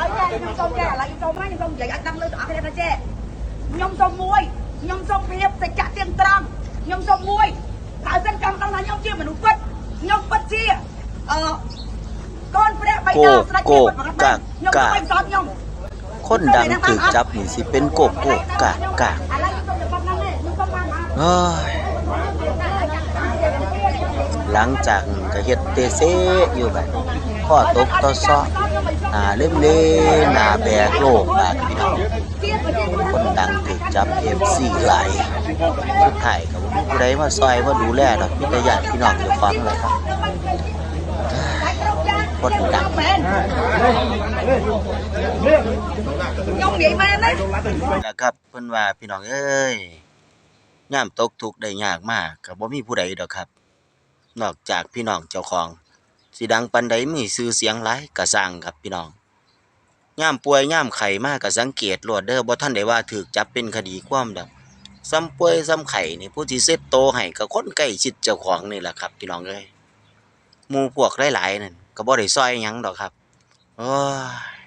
ខ្ញុំសូមចេះឥឡូវខ្ញុំសូមមកខ្ញុំសូមនិយាយឲ្យដឹងលើទាំងអស់គ្នាថាចេះខ្ញុំសូមមួយខ្ញុំសូមភាពសច្ចៈទៀងត្រង់ខ្ញុំសូមមួយបើសិនចង់ដឹងថាខ្ញុំជាមនុស្សពិតខ្ញុំពិតជាអឺកូនព្រះបិតាស្ដេចព្រះពុទ្ធបរិស័ទខ្ញុំទៅមិនសតខ្ញុំ คนดังถูกจับนี่สิเป็นโกกโกกกากกาก ឥឡូវខ្ញុំសូមទៅប៉ុណ្្នឹងទេខ្ញុំសូមបាន เอ้ย หลังจากกระเฮ็ดเตเซอยู่แบบข้อตกต่อซ้อหนาเล่มเล่หนาแบกโลกบาดพี่น้องคนดังติกจับเอฟซีหลายสุดท้ายกับผู้ใดมาซอยมาดูแลหรอกพิจารณาพี่น้องอยู่ฟังเลยครับคนดังนะครับเพื่อนว่าพี่น้องเอ้ยย่ามตกทุกได้ยากมากกับว่ามีผู้ใดดอกครับ นอกจากพี่น้องเจ้าของสิดังปานใดมีชื่อเสียงหลายก็สร้างครับพี่น้องยามป่วยยามไข้มาก็สังเกตโลดเด้อบ่ทันได้ว่าถูกจับเป็นคดีความดอกซ้ำป่วยซ้ำไข้นี่ผู้ที่เซ็ตโตให้ก็คนใกล้ชิดเจ้าของนี่แหละครับพี่น้องเอ้ยหมู่พวกหลายๆนั่นก็บ่ได้ซอยหยังดอกครับโอ้ย